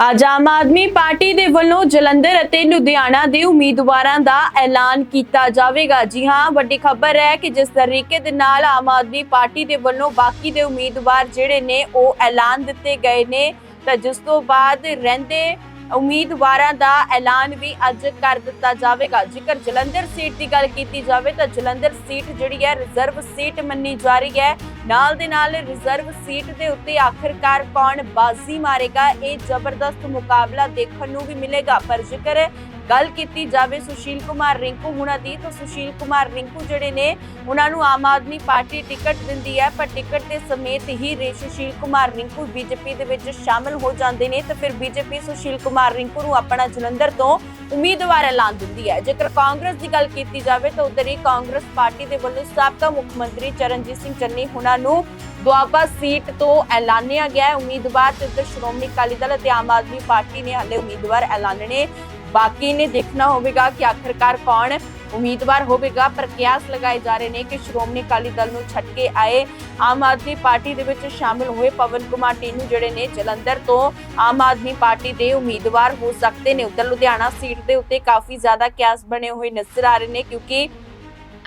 ਅੱਜ ਆਮ ਆਦਮੀ ਪਾਰਟੀ ਦੇ ਵੱਲੋਂ ਜਲੰਧਰ ਅਤੇ ਲੁਧਿਆਣਾ ਦੇ ਉਮੀਦਵਾਰਾਂ ਦਾ ਐਲਾਨ ਕੀਤਾ ਜਾਵੇਗਾ। ਜੀ ਹਾਂ, ਵੱਡੀ ਖਬਰ ਹੈ ਕਿ ਜਿਸ ਤਰੀਕੇ ਦੇ ਨਾਲ ਆਮ ਆਦਮੀ ਪਾਰਟੀ ਦੇ ਵੱਲੋਂ ਬਾਕੀ ਦੇ ਉਮੀਦਵਾਰ ਜਿਹੜੇ ਨੇ, ਉਹ ਐਲਾਨ ਦਿੱਤੇ ਗਏ ਨੇ। ਤਾਂ ਜਿਸ ਤੋਂ ਬਾਅਦ ਰਹਿੰਦੇ ਉਮੀਦਵਾਰਾਂ ਦਾ ਐਲਾਨ ਵੀ ਅੱਜ ਕਰ ਦਿੱਤਾ ਜਾਵੇਗਾ। ਜੇਕਰ ਜਲੰਧਰ ਸੀਟ ਦੀ ਗੱਲ ਕੀਤੀ ਜਾਵੇ ਤਾਂ ਜਲੰਧਰ ਸੀਟ ਜਿਹੜੀ ਹੈ ਰਿਜ਼ਰਵ ਸੀਟ ਮੰਨੀ ਜਾ ਰਹੀ ਹੈ। ਨਾਲ ਦੇ ਨਾਲ ਰਿਜ਼ਰਵ ਸੀਟ ਦੇ ਉੱਤੇ ਆਖਰਕਾਰ ਕੌਣ ਬਾਜ਼ੀ ਮਾਰੇਗਾ, ਇਹ ਜ਼ਬਰਦਸਤ ਮੁਕਾਬਲਾ ਦੇਖਣ ਨੂੰ ਵੀ ਮਿਲੇਗਾ। ਪਰ ਜੇਕਰ ਗੱਲ ਕੀਤੀ ਜਾਵੇ ਸੁਸ਼ੀਲ ਕੁਮਾਰ ਰਿੰਕੂ ਹੁਣਾਂ ਦੀ, ਤਾਂ ਸੁਸ਼ੀਲ ਕੁਮਾਰ ਰਿੰਕੂ ਜਿਹੜੇ ਨੇ, ਉਹਨਾਂ ਨੂੰ ਆਮ ਆਦਮੀ ਪਾਰਟੀ ਟਿਕਟ ਦਿੰਦੀ ਹੈ, ਪਰ ਟਿਕਟ ਦੇ ਸਮੇਤ ਹੀ ਸੁਸ਼ੀਲ ਕੁਮਾਰ ਰਿੰਕੂ ਬੀਜੇਪੀ ਦੇ ਵਿੱਚ ਸ਼ਾਮਲ ਹੋ ਜਾਂਦੇ ਨੇ, ਤਾਂ ਫਿਰ ਬੀਜੇਪੀ ਸੁਸ਼ੀਲ ਕੁਮਾਰ ਰਿੰਕੂ ਨੂੰ ਆਪਣਾ ਜਲੰਧਰ ਤੋਂ ਉਮੀਦਵਾਰ ਐਲਾਨ ਦਿੰਦੀ ਹੈ। ਜੇਕਰ ਕਾਂਗਰਸ ਦੀ ਗੱਲ ਕੀਤੀ ਜਾਵੇ, ਤਾਂ ਉਧਰ ਹੀ ਕਾਂਗਰਸ ਪਾਰਟੀ ਦੇ ਵੱਲੋਂ ਸਾਬਕਾ ਮੁੱਖ ਮੰਤਰੀ ਚਰਨਜੀਤ ਸਿੰਘ ਚੰਨੀ ਹੁਣਾਂ ਨੂੰ ਦੁਆਬਾ ਸੀਟ ਤੋਂ ਐਲਾਨਿਆ ਗਿਆ ਹੈ। ਉਮੀਦਵਾਰ ਤੇ ਉਧਰ ਸ਼੍ਰੋਮਣੀ ਅਕਾਲੀ ਦਲ ਅਤੇ ਆਮ ਆਦਮੀ ਪਾਰਟੀ ਨੇ ਹਾਲੇ ਉਮੀਦਵਾਰ ਐਲਾਨਣੇ ਬਾਕੀ ਨੇ ਦੇਖਣਾ ਹੋਵੇਗਾ ਕਿ ਆਖਰਕਾਰ ਕੌਣ ਉਮੀਦਵਾਰ ਹੋਵੇਗਾ, ਪਰ ਕਿਆਸ ਲਗਾਏ ਜਾ ਰਹੇ ਨੇ ਕਿ ਸ਼੍ਰੋਮਣੀ ਅਕਾਲੀ ਦਲ ਨੂੰ ਛੱਡ ਕੇ ਆਏ ਆਮ ਆਦਮੀ ਪਾਰਟੀ ਦੇ ਵਿੱਚ ਸ਼ਾਮਿਲ ਹੋਏ ਪਵਨ ਕੁਮਾਰ ਟੀਨੂ ਜਿਹੜੇ ਨੇ ਜਲੰਧਰ ਤੋਂ ਆਮ ਆਦਮੀ ਪਾਰਟੀ ਦੇ ਉਮੀਦਵਾਰ ਹੋ ਸਕਦੇ ਨੇ। ਉਧਰ ਲੁਧਿਆਣਾ ਸੀਟ ਦੇ ਉੱਤੇ ਕਾਫੀ ਜ਼ਿਆਦਾ ਕਿਆਸ ਬਣੇ ਹੋਏ ਨਜ਼ਰ ਆ ਰਹੇ ਨੇ ਕਿਉਂਕਿ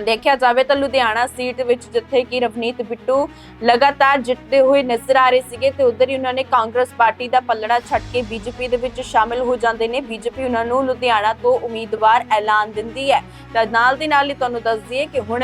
ਦੇਖਿਆ ਜਾਵੇ ਤਾਂ ਲੁਧਿਆਣਾ ਸੀਟ ਵਿੱਚ ਜਿੱਥੇ ਕਿ ਰਵਨੀਤ ਬਿੱਟੂ ਲਗਾਤਾਰ ਜਿੱਤਦੇ ਹੋਏ ਨਜ਼ਰ ਆ ਰਹੇ ਸੀਗੇ ਤੇ ਉਧਰ ਹੀ ਉਹਨਾਂ ਨੇ ਕਾਂਗਰਸ ਪਾਰਟੀ ਦਾ ਪੱਲੜਾ ਛੱਡ ਕੇ ਬੀਜੇਪੀ ਦੇ ਵਿੱਚ ਸ਼ਾਮਿਲ ਹੋ ਜਾਂਦੇ ਨੇ। ਬੀਜੇਪੀ ਉਹਨਾਂ ਨੂੰ ਲੁਧਿਆਣਾ ਤੋਂ ਉਮੀਦਵਾਰ ਐਲਾਨ ਦਿੰਦੀ ਹੈ। ਤਾਂ ਨਾਲ ਦੀ ਨਾਲ ਹੀ ਤੁਹਾਨੂੰ ਦੱਸ ਦਈਏ ਕਿ ਹੁਣ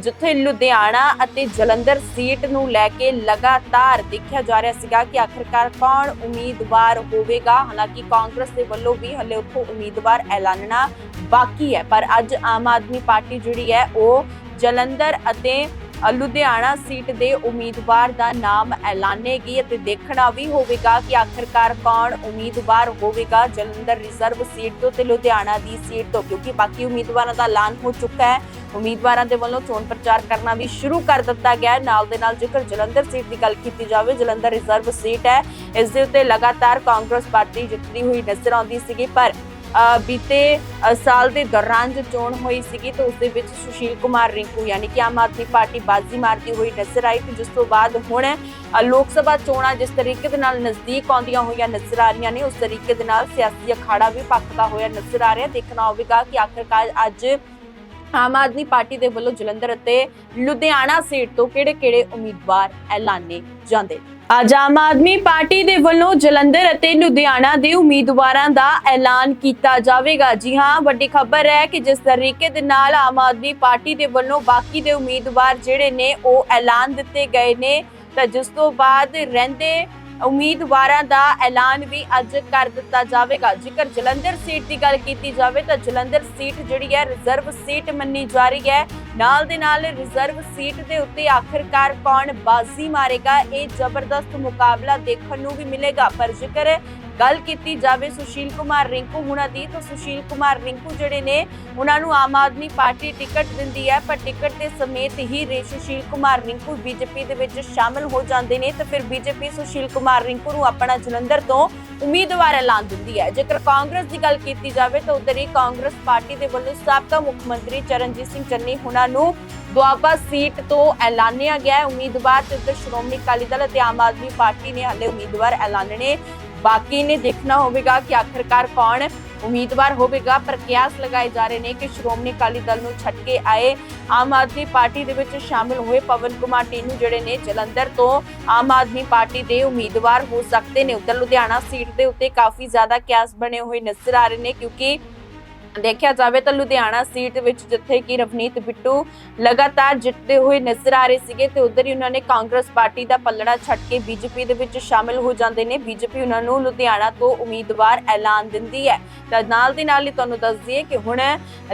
ਜਿੱਥੇ ਲੁਧਿਆਣਾ ਅਤੇ ਜਲੰਧਰ ਸੀਟ ਨੂੰ ਲੈ ਕੇ ਲਗਾਤਾਰ ਦੇਖਿਆ ਜਾ ਰਿਹਾ ਸੀਗਾ ਕਿ ਆਖਰਕਾਰ ਕੌਣ ਉਮੀਦਵਾਰ ਹੋਵੇਗਾ। ਹਾਲਾਂਕਿ ਕਾਂਗਰਸ ਦੇ ਵੱਲੋਂ ਵੀ ਹਲੇ ਉੱਥੋਂ ਉਮੀਦਵਾਰ ਐਲਾਨਣਾ ਬਾਕੀ ਹੈ। ਪਰ ਅੱਜ ਆਮ ਆਦਮੀ ਪਾਰਟੀ ਜਿਹੜੀ ਹੈ, ਉਹ ਜਲੰਧਰ ਅਤੇ ਲੁਧਿਆਣਾ ਸੀਟ ਦੇ ਉਮੀਦਵਾਰ ਦਾ ਨਾਮ ਐਲਾਨੇਗੀ ਅਤੇ ਦੇਖਣਾ ਵੀ ਹੋਵੇਗਾ ਕਿ ਆਖਰਕਾਰ ਕੌਣ ਉਮੀਦਵਾਰ ਹੋਵੇਗਾ ਜਲੰਧਰ ਰਿਜ਼ਰਵ ਸੀਟ ਤੋਂ ਤੇ ਲੁਧਿਆਣਾ ਦੀ ਸੀਟ ਤੋਂ, ਕਿਉਂਕਿ ਬਾਕੀ ਉਮੀਦਵਾਰਾਂ ਦਾ ਐਲਾਨ ਹੋ ਚੁੱਕਾ ਹੈ। ਉਮੀਦਵਾਰਾਂ ਦੇ ਵੱਲੋਂ ਚੋਣ ਪ੍ਰਚਾਰ ਕਰਨਾ ਵੀ ਸ਼ੁਰੂ ਕਰ ਦਿੱਤਾ ਗਿਆ ਨਾਲ ਦੇ ਨਾਲ ਜੇਕਰ ਜਲੰਧਰ ਸੀਟ ਦੀ ਗੱਲ ਕੀਤੀ ਜਾਵੇ, ਜਲੰਧਰ ਰਿਜ਼ਰਵ ਸੀਟ ਹੈ। ਇਸ ਦੇ ਉੱਤੇ ਲਗਾਤਾਰ ਕਾਂਗਰਸ ਪਾਰਟੀ ਜਿੱਤਦੀ ਹੋਈ ਨਜ਼ਰ ਆਉਂਦੀ ਸੀਗੀ, ਪਰ ਬੀਤੇ ਸਾਲ ਦੇ ਦੌਰਾਨ ਜੋ ਚੋਣ ਹੋਈ ਸੀਗੀ ਤਾਂ ਉਸ ਦੇ ਵਿੱਚ ਸੁਸ਼ੀਲ ਕੁਮਾਰ ਰਿੰਕੂ ਯਾਨੀ ਕਿ ਆਮ ਆਦਮੀ ਪਾਰਟੀ ਬਾਜ਼ੀ ਮਾਰਦੀ ਹੋਈ ਨਜ਼ਰ ਆਈ ਤੇ ਜਿਸ ਤੋਂ ਬਾਅਦ ਹੁਣ ਲੋਕ ਸਭਾ ਚੋਣਾਂ ਜਿਸ ਤਰੀਕੇ ਦੇ ਨਾਲ ਨਜ਼ਦੀਕ ਆਉਂਦੀਆਂ ਹੋਈਆਂ ਨਜ਼ਰ ਆ ਰਹੀਆਂ ਨੇ, ਉਸ ਤਰੀਕੇ ਦੇ ਨਾਲ ਸਿਆਸੀ ਅਖਾੜਾ ਵੀ ਪੱਕਦਾ ਹੋਇਆ ਨਜ਼ਰ ਆ ਰਿਹਾ। ਦੇਖਣਾ ਹੋਵੇਗਾ ਕਿ ਆਖਰਕਾਰ ਅੱਜ ਆਮ ਆਦਮੀ ਪਾਰਟੀ ਦੇ ਵੱਲੋਂ ਜਲੰਧਰ ਅਤੇ ਲੁਧਿਆਣਾ ਸੀਟ ਤੋਂ ਕਿਹੜੇ-ਕਿਹੜੇ ਉਮੀਦਵਾਰ ਐਲਾਨੇ ਜਾਂਦੇ? ਅੱਜ ਆਮ ਆਦਮੀ ਪਾਰਟੀ ਦੇ ਵੱਲੋਂ ਜਲੰਧਰ ਅਤੇ ਲੁਧਿਆਣਾ ਦੇ ਉਮੀਦਵਾਰਾਂ ਦਾ ਐਲਾਨ ਕੀਤਾ ਜਾਵੇਗਾ। ਜੀ ਹਾਂ, ਵੱਡੀ ਖਬਰ ਹੈ ਕਿ ਜਿਸ ਤਰੀਕੇ ਦੇ ਨਾਲ ਆਮ ਆਦਮੀ ਪਾਰਟੀ ਦੇ ਵੱਲੋਂ ਬਾਕੀ ਦੇ ਉਮੀਦਵਾਰ ਜਿਹੜੇ ਨੇ, ਉਹ ਐਲਾਨ ਦਿੱਤੇ ਗਏ ਨੇ। ਤਾਂ ਜਿਸ ਤੋਂ ਬਾਅਦ ਰਹਿੰਦੇ ਉਮੀਦਵਾਰਾਂ ਦਾ ਐਲਾਨ ਵੀ ਅੱਜ ਕਰ ਦਿੱਤਾ ਜਾਵੇਗਾ। ਜੇਕਰ ਜਲੰਧਰ ਸੀਟ ਦੀ ਗੱਲ ਕੀਤੀ ਜਾਵੇ ਤਾਂ ਜਲੰਧਰ ਸੀਟ ਜਿਹੜੀ ਹੈ ਰਿਜ਼ਰਵ ਸੀਟ ਮੰਨੀ ਜਾ ਰਹੀ ਹੈ। ਨਾਲ ਦੇ ਨਾਲ ਰਿਜ਼ਰਵ ਸੀਟ ਦੇ ਉੱਤੇ ਆਖਰਕਾਰ ਕੌਣ ਬਾਜ਼ੀ ਮਾਰੇਗਾ, ਇਹ ਜ਼ਬਰਦਸਤ ਮੁਕਾਬਲਾ ਦੇਖਣ ਨੂੰ ਵੀ ਮਿਲੇਗਾ। ਪਰ ਜੇਕਰ ਗੱਲ ਕੀਤੀ ਜਾਵੇ ਸੁਸ਼ੀਲ ਕੁਮਾਰ ਰਿੰਕੂ ਹੁਣਾਂ ਦੀ, ਤਾਂ ਸੁਸ਼ੀਲ ਕੁਮਾਰ ਰਿੰਕੂ ਜਿਹੜੇ ਨੇ, ਉਹਨਾਂ ਨੂੰ ਆਮ ਆਦਮੀ ਪਾਰਟੀ ਟਿਕਟ ਦਿੰਦੀ ਹੈ, ਪਰ ਟਿਕਟ ਦੇ ਸਮੇਤ ਹੀ ਸੁਸ਼ੀਲ ਕੁਮਾਰ ਰਿੰਕੂ ਬੀਜੇਪੀ ਦੇ ਵਿੱਚ ਸ਼ਾਮਲ ਹੋ ਜਾਂਦੇ ਨੇ, ਤਾਂ ਫਿਰ ਬੀਜੇਪੀ ਸੁਸ਼ੀਲ ਕੁਮਾਰ ਰਿੰਕੂ ਨੂੰ ਆਪਣਾ ਜਲੰਧਰ ਤੋਂ ਉਮੀਦਵਾਰ ਐਲਾਨ ਦਿੰਦੀ ਹੈ। ਜੇਕਰ ਕਾਂਗਰਸ ਦੀ ਗੱਲ ਕੀਤੀ ਜਾਵੇ, ਤਾਂ ਉਧਰ ਹੀ ਕਾਂਗਰਸ ਪਾਰਟੀ ਦੇ ਵੱਲੋਂ ਸਾਬਕਾ ਮੁੱਖ ਮੰਤਰੀ ਚਰਨਜੀਤ ਸਿੰਘ ਚੰਨੀ ਹੁਣਾਂ ਨੂੰ ਦੁਆਬਾ ਸੀਟ ਤੋਂ ਐਲਾਨਿਆ ਗਿਆ ਹੈ ਉਮੀਦਵਾਰ ਤੇ ਉਧਰ ਸ਼੍ਰੋਮਣੀ ਅਕਾਲੀ ਦਲ ਅਤੇ ਆਮ ਆਦਮੀ ਪਾਰਟੀ ਨੇ ਹਾਲੇ ਉਮੀਦਵਾਰ ਐਲਾਨਣੇ ਬਾਕੀ ਨੇ ਦੇਖਣਾ ਹੋਵੇਗਾ ਕਿ ਆਖਰਕਾਰ ਕੌਣ ਉਮੀਦਵਾਰ ਹੋਵੇਗਾ, ਪਰ ਕਿਆਸ ਲਗਾਏ ਜਾ ਰਹੇ ਨੇ ਕਿ ਸ਼੍ਰੋਮਣੀ ਅਕਾਲੀ ਦਲ ਨੂੰ ਛੱਡ ਕੇ ਆਏ ਆਮ ਆਦਮੀ ਪਾਰਟੀ ਦੇ ਵਿੱਚ ਸ਼ਾਮਿਲ ਹੋਏ ਪਵਨ ਕੁਮਾਰ ਟੀਨੂ ਜਿਹੜੇ ਨੇ ਜਲੰਧਰ ਤੋਂ ਆਮ ਆਦਮੀ ਪਾਰਟੀ ਦੇ ਉਮੀਦਵਾਰ ਹੋ ਸਕਦੇ ਨੇ। ਉਧਰ ਲੁਧਿਆਣਾ ਸੀਟ ਦੇ ਉੱਤੇ ਕਾਫੀ ਜ਼ਿਆਦਾ ਕਿਆਸ ਬਣੇ ਹੋਏ ਨਜ਼ਰ ਆ ਰਹੇ ਨੇ ਕਿਉਂਕਿ ਦੇਖਿਆ ਜਾਵੇ ਤਾਂ ਲੁਧਿਆਣਾ ਸੀਟ ਵਿੱਚ ਜਿੱਥੇ ਕਿ ਰਵਨੀਤ ਬਿੱਟੂ ਲਗਾਤਾਰ ਜਿੱਤਦੇ ਹੋਏ ਨਜ਼ਰ ਆ ਰਹੇ ਸੀਗੇ ਤੇ ਉਧਰ ਹੀ ਉਹਨਾਂ ਨੇ ਕਾਂਗਰਸ ਪਾਰਟੀ ਦਾ ਪੱਲੜਾ ਛੱਡ ਕੇ ਬੀਜੇਪੀ ਦੇ ਵਿੱਚ ਸ਼ਾਮਿਲ ਹੋ ਜਾਂਦੇ ਨੇ। ਬੀਜੇਪੀ ਉਹਨਾਂ ਨੂੰ ਲੁਧਿਆਣਾ ਤੋਂ ਉਮੀਦਵਾਰ ਐਲਾਨ ਦਿੰਦੀ ਹੈ। ਤਾਂ ਨਾਲ ਦੀ ਨਾਲ ਹੀ ਤੁਹਾਨੂੰ ਦੱਸ ਦਈਏ ਕਿ ਹੁਣ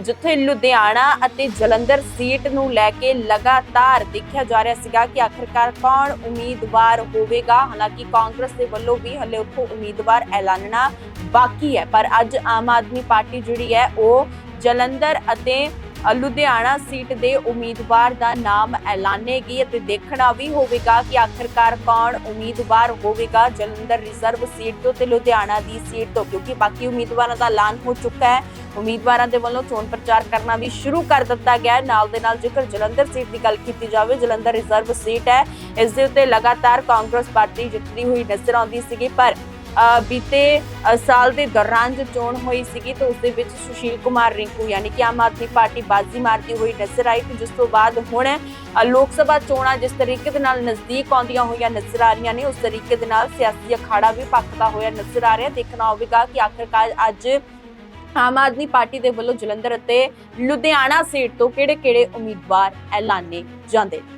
ਜਿੱਥੇ ਲੁਧਿਆਣਾ ਅਤੇ ਜਲੰਧਰ ਸੀਟ ਨੂੰ ਲੈ ਕੇ ਲਗਾਤਾਰ ਦੇਖਿਆ ਜਾ ਰਿਹਾ ਸੀਗਾ ਕਿ ਆਖਰਕਾਰ ਕੌਣ ਉਮੀਦਵਾਰ ਹੋਵੇਗਾ। ਹਾਲਾਂਕਿ ਕਾਂਗਰਸ ਦੇ ਵੱਲੋਂ ਵੀ ਹਲੇ ਉੱਥੋਂ ਉਮੀਦਵਾਰ ਐਲਾਨਣਾ ਬਾਕੀ ਹੈ, ਪਰ ਅੱਜ ਆਮ ਆਦਮੀ ਪਾਰਟੀ ਜਿਹੜੀ ਹੈ ਉਹ ਜਲੰਧਰ ਅਤੇ ਲੁਧਿਆਣਾ ਸੀਟ ਦੇ ਉਮੀਦਵਾਰ ਦਾ ਨਾਮ ਐਲਾਨੇਗੀ ਅਤੇ ਦੇਖਣਾ ਵੀ ਹੋਵੇਗਾ ਕਿ ਆਖਰਕਾਰ ਕੌਣ ਉਮੀਦਵਾਰ ਹੋਵੇਗਾ ਜਲੰਧਰ ਰਿਜ਼ਰਵ ਸੀਟ ਤੋਂ ਤੇ ਲੁਧਿਆਣਾ ਦੀ ਸੀਟ ਤੋਂ, ਕਿਉਂਕਿ ਬਾਕੀ ਉਮੀਦਵਾਰਾਂ ਦਾ ਐਲਾਨ ਹੋ ਚੁੱਕਾ ਹੈ। ਉਮੀਦਵਾਰਾਂ ਦੇ ਵੱਲੋਂ ਚੋਣ ਪ੍ਰਚਾਰ ਕਰਨਾ ਵੀ ਸ਼ੁਰੂ ਕਰ ਦਿੱਤਾ ਗਿਆ ਹੈ। ਨਾਲ ਦੇ ਨਾਲ ਜੇਕਰ ਜਲੰਧਰ ਸੀਟ ਦੀ ਗੱਲ ਕੀਤੀ ਜਾਵੇ, ਜਲੰਧਰ ਰਿਜ਼ਰਵ ਸੀਟ ਹੈ। ਇਸ ਦੇ ਉੱਤੇ ਲਗਾਤਾਰ ਕਾਂਗਰਸ ਪਾਰਟੀ ਜਿੱਤਦੀ ਹੋਈ ਨਜ਼ਰ ਆਉਂਦੀ ਸੀਗੀ, ਪਰ ਬੀਤੇ ਸਾਲ ਦੇ ਦੌਰਾਨ ਜੋ ਚੋਣ ਹੋਈ ਸੀਗੀ ਤਾਂ ਉਸ ਦੇ ਵਿੱਚ ਸੁਸ਼ੀਲ ਕੁਮਾਰ ਰਿੰਕੂ ਯਾਨੀ ਕਿ ਆਮ ਆਦਮੀ ਪਾਰਟੀ ਬਾਜ਼ੀ ਮਾਰਦੀ ਹੋਈ ਨਜ਼ਰ ਆਈ ਤੇ ਜਿਸ ਤੋਂ ਬਾਅਦ ਹੁਣ ਲੋਕ ਸਭਾ ਚੋਣਾਂ ਜਿਸ ਤਰੀਕੇ ਦੇ ਨਾਲ ਨਜ਼ਦੀਕ ਆਉਂਦੀਆਂ ਹੋਈਆਂ ਨਜ਼ਰ ਆ ਰਹੀਆਂ ਨੇ, ਉਸ ਤਰੀਕੇ ਦੇ ਨਾਲ ਸਿਆਸੀ ਅਖਾੜਾ ਵੀ ਪੱਕਦਾ ਹੋਇਆ ਨਜ਼ਰ ਆ ਰਿਹਾ। ਦੇਖਣਾ ਹੋਵੇਗਾ ਕਿ ਆਖਰਕਾਰ ਅੱਜ ਆਮ ਆਦਮੀ ਪਾਰਟੀ ਦੇ ਵੱਲੋਂ ਜਲੰਧਰ ਅਤੇ ਲੁਧਿਆਣਾ ਸੀਟ ਤੋਂ ਕਿਹੜੇ-ਕਿਹੜੇ ਉਮੀਦਵਾਰ ਐਲਾਨੇ ਜਾਂਦੇ ਨੇ।